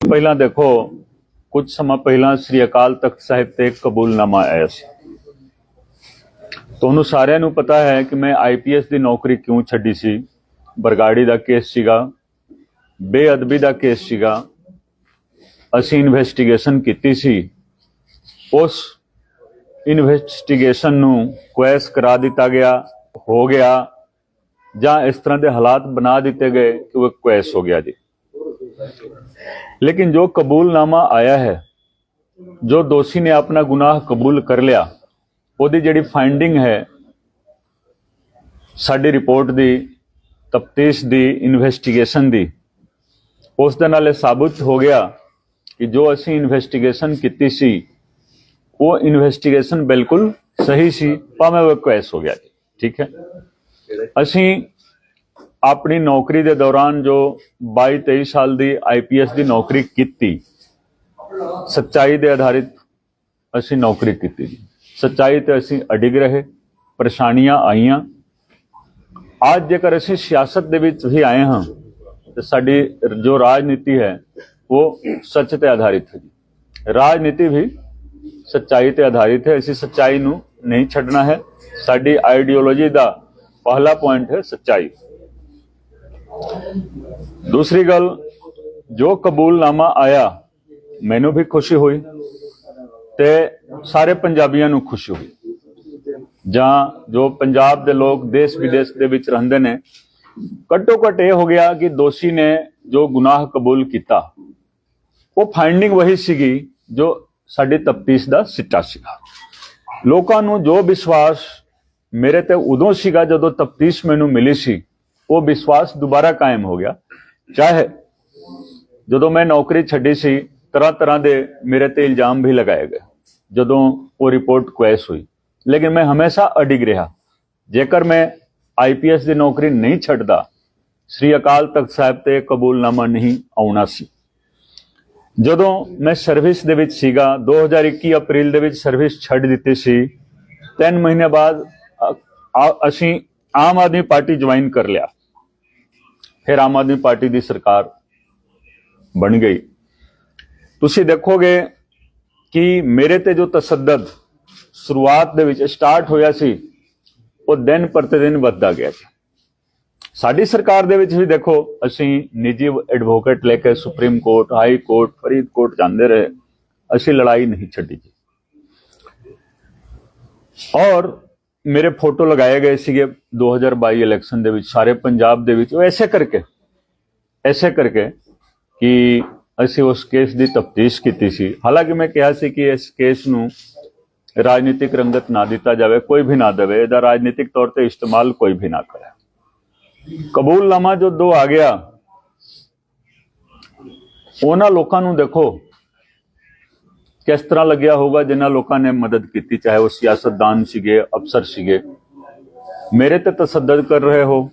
ਪਹਿਲਾਂ ਦੇਖੋ, ਕੁਝ ਸਮਾਂ ਪਹਿਲਾਂ ਸ੍ਰੀ ਅਕਾਲ ਤਖਤ ਸਾਹਿਬ ਤੇ ਕਬੂਲਨਾਮਾ ਆਇਆ ਸੀ। ਤੁਹਾਨੂੰ ਸਾਰਿਆਂ ਨੂੰ ਪਤਾ ਹੈ ਕਿ ਮੈਂ ਆਈਪੀਐਸ ਦੀ ਨੌਕਰੀ ਕਿਉਂ ਛੱਡੀ ਸੀ? ਬਰਗਾੜੀ ਦਾ ਕੇਸ ਸੀਗਾ, ਬੇਅਦਬੀ ਦਾ ਕੇਸ ਸੀਗਾ। ਅਸੀਂ ਇਨਵੈਸਟੀਗੇਸ਼ਨ ਕੀਤੀ ਸੀ। ਉਸ ਇਨਵੈਸਟੀਗੇਸ਼ਨ ਨੂੰ ਕੁਐਸ ਕਰਾ ਦਿੱਤਾ ਗਿਆ, ਹੋ ਗਿਆ, ਜਾਂ ਇਸ ਤਰ੍ਹਾਂ ਦੇ ਹਾਲਾਤ ਬਣਾ ਦਿੱਤੇ ਗਏ ਕਿ ਉਹ ਕੁਐਸ ਹੋ ਗਿਆ ਜੀ। लेकिन जो कबूलनामा आया है जो दोषी ने अपना गुनाह कबूल कर लिया ਉਹਦੀ ਜਿਹੜੀ ਫਾਈਂਡਿੰਗ ਹੈ ਸਾਡੀ ਰਿਪੋਰਟ ਦੀ ਤਫਤੀਸ਼ ਦੀ ਇਨਵੈਸਟੀਗੇਸ਼ਨ ਦੀ ਉਸ ਦੇ ਨਾਲ ਇਹ ਸਾਬਤ ਹੋ ਗਿਆ ਕਿ ਜੋ ਅਸੀਂ ਇਨਵੈਸਟੀਗੇਸ਼ਨ ਕੀਤੀ ਸੀ ਉਹ ਇਨਵੈਸਟੀਗੇਸ਼ਨ ਬਿਲਕੁਲ ਸਹੀ ਸੀ ਭਾਵੇਂ ਉਹ ਕੁਐਸ ਹੋ ਗਿਆ ਜੀ ਠੀਕ ਹੈ ਅਸੀਂ ਆਪਣੀ ਨੌਕਰੀ ਦੇ ਦੌਰਾਨ ਜੋ 22 23 ਸਾਲ ਦੀ ਆਈਪੀਐਸ ਦੀ ਨੌਕਰੀ ਕੀਤੀ, ਸੱਚਾਈ ਦੇ ਆਧਾਰਿਤ ਅਸੀਂ ਨੌਕਰੀ ਕੀਤੀ ਜੀ। ਸੱਚਾਈ ਤੇ ਅਸੀਂ ਅਡਿਗ ਰਹੇ, ਪਰੇਸ਼ਾਨੀਆਂ ਆਈਆਂ। ਅੱਜ ਜੇਕਰ ਅਸੀਂ ਸਿਆਸਤ ਦੇ ਵਿੱਚ ਵੀ ਆਏ ਹਾਂ, ਤੇ ਸਾਡੀ ਜੋ ਰਾਜਨੀਤੀ ਹੈ, ਉਹ ਸੱਚ ਤੇ ਆਧਾਰਿਤ ਹੈ ਜੀ। ਰਾਜਨੀਤੀ ਵੀ ਸੱਚਾਈ ਤੇ ਆਧਾਰਿਤ ਹੈ, ਅਸੀਂ ਸੱਚਾਈ ਨੂੰ ਨਹੀਂ ਛੱਡਣਾ ਹੈ। ਸਾਡੀ ਆਈਡੀਓਲੋਜੀ ਦਾ ਪਹਿਲਾ ਪੁਆਇੰਟ ਹੈ ਸੱਚਾਈ। ਦੂਸਰੀ ਗੱਲ, ਜੋ ਕਬੂਲਨਾਮਾ ਆਇਆ, ਮੈਨੂੰ ਵੀ ਖੁਸ਼ੀ ਹੋਈ ਤੇ ਸਾਰੇ ਪੰਜਾਬੀਆਂ ਨੂੰ ਖੁਸ਼ੀ ਹੋਈ। ਜਾਂ ਜੋ ਪੰਜਾਬ ਦੇ ਲੋਕ ਦੇਸ਼ ਵਿਦੇਸ਼ ਦੇ ਵਿੱਚ ਰਹਿੰਦੇ ਨੇ ਘੱਟੋ ਘੱਟ ਇਹ ਹੋ ਗਿਆ ਕਿ ਦੋਸ਼ੀ ਨੇ ਜੋ ਗੁਨਾਹ ਕਬੂਲ ਕੀਤਾ, ਉਹ ਫਾਈਂਡਿੰਗ ਵਹੀ ਸੀਗੀ ਜੋ ਸਾਡੀ ਤਫਤੀਸ਼ ਦਾ ਸਿੱਟਾ ਸੀਗਾ। ਲੋਕਾਂ ਨੂੰ ਜੋ ਵਿਸ਼ਵਾਸ ਮੇਰੇ ਤੇ ਉਦੋਂ ਸੀਗਾ ਜਦੋਂ ਤਫਤੀਸ਼ ਮੈਨੂੰ ਮਿਲੀ ਸੀ ਉਹ ਵਿਸ਼ਵਾਸ ਦੁਬਾਰਾ ਕਾਇਮ ਹੋ ਗਿਆ। ਚਾਹੇ ਜਦੋਂ ਮੈਂ ਨੌਕਰੀ ਛੱਡੀ ਸੀ, ਤਰ੍ਹਾਂ ਤਰ੍ਹਾਂ ਦੇ ਮੇਰੇ ਤੇ ਇਲਜ਼ਾਮ ਵੀ ਲਗਾਏ ਗਏ, ਜਦੋਂ ਉਹ ਰਿਪੋਰਟ ਕੁਐਸ ਹੋਈ। ਲੇਕਿਨ ਮੈਂ ਹਮੇਸ਼ਾ ਅਡਿਗ ਰਿਹਾ। ਜੇਕਰ ਮੈਂ ਆਈਪੀਐਸ ਦੀ ਨੌਕਰੀ ਨਹੀਂ ਛੱਡਦਾ, ਸ੍ਰੀ ਅਕਾਲ ਤਖਤ ਸਾਹਿਬ ਤੇ ਕਬੂਲਨਾਮਾ ਨਹੀਂ ਆਉਣਾ ਸੀ। ਜਦੋਂ ਮੈਂ ਸਰਵਿਸ ਦੇ ਵਿੱਚ ਸੀਗਾ 2021 ਅਪ੍ਰੈਲ ਦੇ ਵਿੱਚ ਸਰਵਿਸ ਛੱਡ ਦਿੱਤੀ ਸੀ 3 ਮਹੀਨੇ ਬਾਅਦ ਅਸੀਂ ਆਮ ਆਦਮੀ ਪਾਰਟੀ ਜੁਆਇਨ ਕਰ ਲਿਆ। ਫਿਰ ਆਮ ਆਦਮੀ ਪਾਰਟੀ ਦੀ ਸਰਕਾਰ ਬਣ ਗਈ। ਤੁਸੀਂ ਦੇਖੋਗੇ ਕਿ ਮੇਰੇ ਤੇ ਜੋ ਤਸੱਦਦ ਸ਼ੁਰੂਆਤ ਦੇ ਵਿੱਚ ਸਟਾਰਟ ਹੋਇਆ ਸੀ, ਉਹ ਦਿਨ ਪ੍ਰਤੀ ਦਿਨ ਵੱਧਦਾ ਗਿਆ ਜੀ ਸਾਡੀ ਸਰਕਾਰ ਦੇ ਵਿੱਚ ਵੀ ਦੇਖੋ, ਅਸੀਂ ਨਿੱਜੀ ਐਡਵੋਕੇਟ ਲੈ ਕੇ supreme court, high court Faridkot ਜਾਂਦੇ ਰਹੇ। ਅਸੀਂ ਲੜਾਈ ਨਹੀਂ ਛੱਡੀ ਜੀ। ਔਰ ਮੇਰੇ ਫੋਟੋ ਲਗਾਏ ਗਏ ਸੀਗੇ 2022 ਇਲੈਕਸ਼ਨ ਦੇ ਵਿੱਚ, ਸਾਰੇ ਪੰਜਾਬ ਦੇ ਵਿੱਚ। ਉਹ ਐਸੇ ਕਰਕੇ ਐਸੇ ਕਰਕੇ ਕਿ ਅਸੀਂ ਉਸ ਕੇਸ ਦੀ ਤਫਤੀਸ਼ ਕੀਤੀ ਸੀ। ਹਾਲਾਂਕਿ ਮੈਂ ਕਿਹਾ ਸੀ ਕਿ ਇਸ ਕੇਸ ਨੂੰ ਰਾਜਨੀਤਿਕ ਰੰਗਤ ਨਾ ਦਿੱਤਾ ਜਾਵੇ, ਕੋਈ ਵੀ ਨਾ ਦੇਵੇ। ਇਹਦਾ ਰਾਜਨੀਤਿਕ ਤੌਰ ਤੇ ਇਸਤੇਮਾਲ ਕੋਈ ਵੀ ਨਾ ਕਰੇ। ਕਬੂਲਨਾਮਾ ਜੋ ਦੋ ਆ ਗਿਆ, ਉਹਨਾਂ ਲੋਕਾਂ ਨੂੰ ਦੇਖੋ ਕਿਸ ਤਰ੍ਹਾਂ ਲੱਗਿਆ ਹੋਊਗਾ ਜਿਨ੍ਹਾਂ ਲੋਕਾਂ ਨੇ ਮਦਦ ਕੀਤੀ? ਚਾਹੇ ਉਹ ਸਿਆਸਤਦਾਨ ਸੀਗੇ, ਅਫਸਰ ਸੀਗੇ। ਮੇਰੇ ਤੇ ਤਸੱਦਦ ਕਰ ਰਹੇ ਹੋ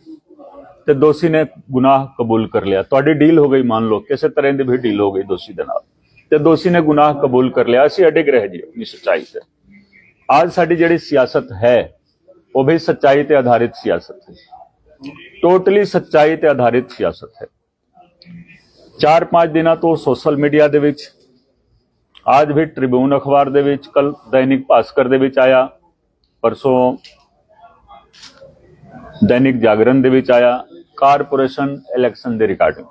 ਤੇ ਦੋਸ਼ੀ ਨੇ ਗੁਨਾਹ ਕਬੂਲ ਕਰ ਲਿਆ। ਤੁਹਾਡੀ ਡੀਲ ਹੋ ਗਈ ਮੰਨ ਲਓ, ਕਿਸੇ ਤਰ੍ਹਾਂ ਦੀ ਵੀ ਡੀਲ ਹੋ ਗਈ ਦੋਸ਼ੀ ਦੇ ਨਾਲ। ਤੇ ਦੋਸ਼ੀ ਨੇ ਗੁਨਾਹ ਕਬੂਲ ਕਰ ਲਿਆ। ਅਸੀਂ ਅਡਿਗ ਰਹੇ ਜੀ ਆਪਣੀ ਸੱਚਾਈ ਤੇ। ਅੱਜ ਸਾਡੀ ਜਿਹੜੀ ਸਿਆਸਤ ਹੈ, ਉਹ ਵੀ ਸੱਚਾਈ ਤੇ ਆਧਾਰਿਤ ਸਿਆਸਤ ਹੈ। ਟੋਟਲੀ ਸੱਚਾਈ ਤੇ ਆਧਾਰਿਤ ਸਿਆਸਤ ਹੈ। 4-5 ਦਿਨਾਂ ਤੋਂ ਸੋਸ਼ਲ ਮੀਡੀਆ ਦੇ ਵਿੱਚ ਅੱਜ ਵੀ ਟ੍ਰਿਬਿਊਨ ਅਖਬਾਰ ਦੇ ਵਿੱਚ ਕੱਲ ਦੈਨਿਕ ਭਾਸਕਰ ਦੇ ਵਿੱਚ ਆਇਆ ਪਰਸੋਂ ਦੈਨਿਕ ਜਾਗਰਣ ਦੇ ਵਿੱਚ ਆਇਆ ਕਾਰਪੋਰੇਸ਼ਨ ਇਲੈਕਸ਼ਨ ਦੇ ਰਿਗਾਰਡਿੰਗ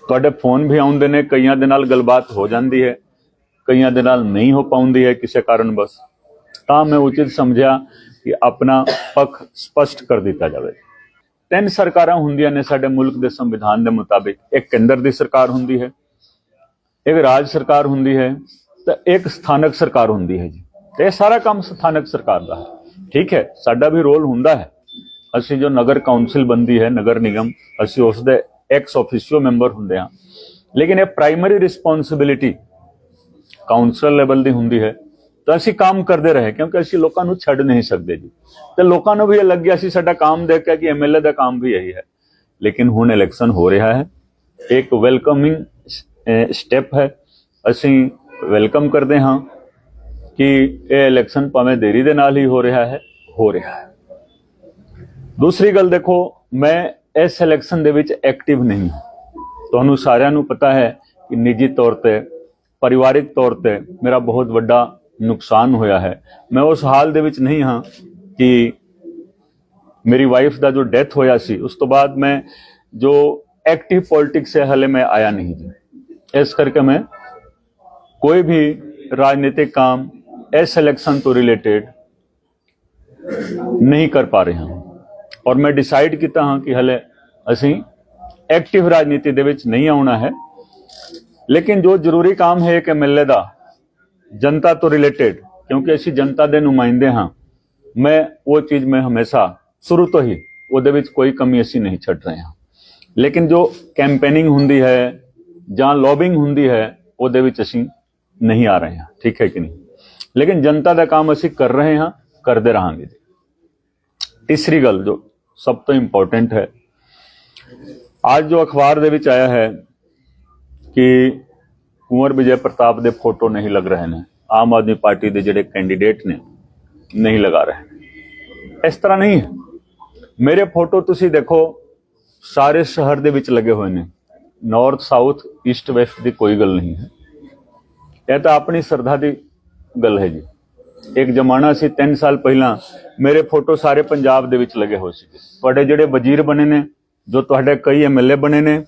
ਤੁਹਾਡੇ ਫੋਨ ਵੀ ਆਉਂਦੇ ਨੇ ਕਈਆਂ ਦੇ ਨਾਲ ਗੱਲਬਾਤ ਹੋ ਜਾਂਦੀ ਹੈ ਕਈਆਂ ਦੇ ਨਾਲ ਨਹੀਂ ਹੋ ਪਾਉਂਦੀ ਹੈ ਕਿਸੇ ਕਾਰਨ ਬਸ ਤਾਂ ਮੈਂ ਉਚਿਤ ਸਮਝਿਆ ਕਿ ਆਪਣਾ ਪੱਖ ਸਪਸ਼ਟ ਕਰ ਦਿੱਤਾ ਜਾਵੇ ਤਿੰਨ ਸਰਕਾਰਾਂ ਹੁੰਦੀਆਂ ਨੇ ਸਾਡੇ ਮੁਲਕ ਦੇ ਸੰਵਿਧਾਨ ਦੇ ਮੁਤਾਬਿਕ ਇੱਕ ਕੇਂਦਰ ਦੀ ਸਰਕਾਰ ਹੁੰਦੀ ਹੈ ਇੱਕ ਰਾਜ ਸਰਕਾਰ ਹੁੰਦੀ ਹੈ ਤਾਂ ਇੱਕ ਸਥਾਨਕ ਸਰਕਾਰ ਹੁੰਦੀ ਹੈ ਜੀ। ਤੇ ਇਹ ਸਾਰਾ ਕੰਮ ਸਥਾਨਕ ਸਰਕਾਰ ਦਾ ਹੈ। ਠੀਕ ਹੈ, ਸਾਡਾ ਵੀ ਰੋਲ ਹੁੰਦਾ ਹੈ। ਅਸੀਂ ਜੋ ਨਗਰ ਕਾਉਂਸਲ ਬੰਦੀ ਹੈ, ਨਗਰ ਨਿਗਮ, ਅਸੀਂ ਉਸ ਦੇ ਐਕਸ ਆਫੀਸੀਓ ਮੈਂਬਰ ਹੁੰਦੇ ਹਾਂ। ਲੇਕਿਨ ਇਹ ਪ੍ਰਾਇਮਰੀ ਰਿਸਪੌਂਸਿਬਿਲਿਟੀ ਕਾਉਂਸਲ ਲੈਵਲ ਦੀ ਹੁੰਦੀ ਹੈ। ਤਾਂ ਅਸੀਂ ਕੰਮ ਕਰਦੇ ਰਹੇ, ਕਿਉਂਕਿ ਅਸੀਂ ਲੋਕਾਂ ਨੂੰ ਛੱਡ ਨਹੀਂ ਸਕਦੇ ਜੀ। ਤੇ ਲੋਕਾਂ ਨੂੰ ਵੀ ਇਹ ਲੱਗਿਆ ਸੀ, ਸਾਡਾ ਕੰਮ ਦੇਖ ਕੇ ਕਿ ਐਮਐਲਏ ਦਾ ਕੰਮ ਵੀ ਇਹੀ ਹੈ। ਲੇਕਿਨ ਹੁਣ ਇਲੈਕਸ਼ਨ ਹੋ ਰਿਹਾ ਹੈ। ਇੱਕ ਵੈਲਕਮਿੰਗ ਸਟੈਪ ਹੈ। ਅਸੀਂ ਵੈਲਕਮ ਕਰਦੇ ਹਾਂ ਕਿ ਇਹ ਇਲੈਕਸ਼ਨ ਭਾਵੇਂ ਦੇਰੀ ਦੇ ਨਾਲ ਹੀ ਹੋ ਰਿਹਾ ਹੈ, ਹੋ ਰਿਹਾ ਹੈ। ਦੂਸਰੀ ਗੱਲ ਦੇਖੋ, ਮੈਂ ਇਸ ਇਲੈਕਸ਼ਨ ਦੇ ਵਿੱਚ ਐਕਟਿਵ ਨਹੀਂ ਹਾਂ। ਤੁਹਾਨੂੰ ਸਾਰਿਆਂ ਨੂੰ ਪਤਾ ਹੈ ਕਿ ਨਿੱਜੀ ਤੌਰ ਤੇ, ਪਰਿਵਾਰਿਕ ਤੌਰ ਤੇ ਮੇਰਾ ਬਹੁਤ ਵੱਡਾ ਨੁਕਸਾਨ ਹੋਇਆ ਹੈ। ਮੈਂ ਉਸ ਹਾਲ ਦੇ ਵਿੱਚ ਨਹੀਂ ਹਾਂ ਕਿ ਮੇਰੀ ਵਾਈਫ ਦਾ ਜੋ ਡੈਥ ਹੋਇਆ ਸੀ, ਉਸ ਤੋਂ ਬਾਅਦ ਮੈਂ ਜੋ ਐਕਟਿਵ ਪੋਲਿਟਿਕਸ ਹੈ, ਹਲੇ ਮੈਂ ਆਇਆ ਨਹੀਂ ਜੀ। ਇਸ ਕਰਕੇ ਮੈਂ ਕੋਈ ਵੀ ਰਾਜਨੀਤਿਕ ਕੰਮ, ਇਸ ਇਲੈਕਸ਼ਨ ਤੋਂ ਰਿਲੇਟਡ ਨਹੀਂ ਕਰ ਪਾ ਰਿਹਾ ਹਾਂ। ਔਰ ਮੈਂ ਡਿਸਾਈਡ ਕੀਤਾ ਹਾਂ ਕਿ ਹਲੇ ਅਸੀਂ ਐਕਟਿਵ ਰਾਜਨੀਤੀ ਦੇ ਵਿੱਚ ਨਹੀਂ ਆਉਣਾ ਹੈ। ਲੇਕਿਨ ਜੋ ਜ਼ਰੂਰੀ ਕੰਮ ਹੈ ਕਿ ਮਿਲਨੇ ਦਾ, ਜਨਤਾ ਤੋਂ ਰਿਲੇਟਡ ਕਿਉਂਕਿ ਅਸੀਂ ਜਨਤਾ ਦੇ ਨੁਮਾਇੰਦੇ ਹਾਂ, ਮੈਂ ਉਹ ਚੀਜ਼ ਮੈਂ ਹਮੇਸ਼ਾ ਸ਼ੁਰੂ ਤੋਂ ਹੀ ਉਹਦੇ ਵਿੱਚ ਕੋਈ ਕਮੀ ਅਸੀਂ ਨਹੀਂ ਛੱਡ ਰਹੇ ਹਾਂ। ਲੇਕਿਨ ਜੋ ਕੈਂਪੇਨਿੰਗ ਹੁੰਦੀ ਹੈ ਜਾਂ ਲੌਬਿੰਗ ਹੁੰਦੀ ਹੈ, ਉਹਦੇ ਵਿੱਚ ਅਸੀਂ ਨਹੀਂ ਆ ਰਹੇ ਹਾਂ। ਠੀਕ ਹੈ ਕਿ ਨਹੀਂ? ਲੇਕਿਨ ਜਨਤਾ ਦਾ ਕੰਮ ਅਸੀਂ ਕਰ ਰਹੇ ਹਾਂ, ਕਰਦੇ ਰਹਾਂਗੇ। ਜੀ ਤੀਸਰੀ ਗੱਲ ਜੋ ਸਭ ਤੋਂ ਇੰਪੋਰਟੈਂਟ ਹੈ, ਅੱਜ ਜੋ ਅਖਬਾਰ ਦੇ ਵਿੱਚ ਆਇਆ ਹੈ ਕਿ ਕੁੰਵਰ ਵਿਜੇ ਪ੍ਰਤਾਪ ਦੇ ਫੋਟੋ ਨਹੀਂ ਲੱਗ ਰਹੇ ਨੇ, ਆਮ ਆਦਮੀ ਪਾਰਟੀ ਦੇ ਜਿਹੜੇ ਕੈਂਡੀਡੇਟ ਨੇ, ਨਹੀਂ ਲਗਾ ਰਹੇ। ਇਸ ਤਰ੍ਹਾਂ ਨਹੀਂ ਮੇਰੇ ਫੋਟੋ ਤੁਸੀਂ ਦੇਖੋ, ਸਾਰੇ ਸ਼ਹਿਰ ਦੇ ਵਿੱਚ ਲੱਗੇ ਹੋਏ ਨੇ। ਨਾਰਥ ਸਾਊਥ ਈਸਟ ਵੈਸਟ ਦੀ ਕੋਈ ਗੱਲ ਨਹੀਂ ਹੈ। ਇਹ ਤਾਂ ਆਪਣੀ ਸਰਦਾ ਦੀ ਗੱਲ ਹੈ ਜੀ। ਇੱਕ ਜ਼ਮਾਨਾ ਸੀ 3 ਸਾਲ ਪਹਿਲਾਂ ਮੇਰੇ ਫੋਟੋ ਸਾਰੇ ਪੰਜਾਬ ਦੇ ਵਿੱਚ ਲੱਗੇ ਹੋਏ ਸੀ ਤੁਹਾਡੇ ਜਿਹੜੇ ਵਜ਼ੀਰ ਬਣੇ ਨੇ, ਜੋ ਤੁਹਾਡੇ ਕਈ ਐਮਐਲਏ ਬਣੇ ਨੇ,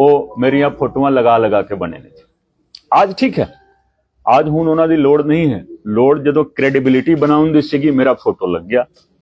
ਉਹ ਮੇਰੀਆਂ ਫੋਟੋਆਂ ਲਗਾ ਲਗਾ ਕੇ ਬਣੇ ਨੇ ਅੱਜ ਠੀਕ ਹੈ। ਅੱਜ ਹੁਣ ਉਹਨਾਂ ਦੀ ਲੋੜ ਨਹੀਂ ਹੈ। ਲੋੜ ਜਦੋਂ ਕ੍ਰੈਡੀਬਿਲਿਟੀ ਬਣਾਉਣ ਦੀ ਸੀਗੀ, ਮੇਰਾ ਫੋਟੋ ਲੱਗ ਗਿਆ।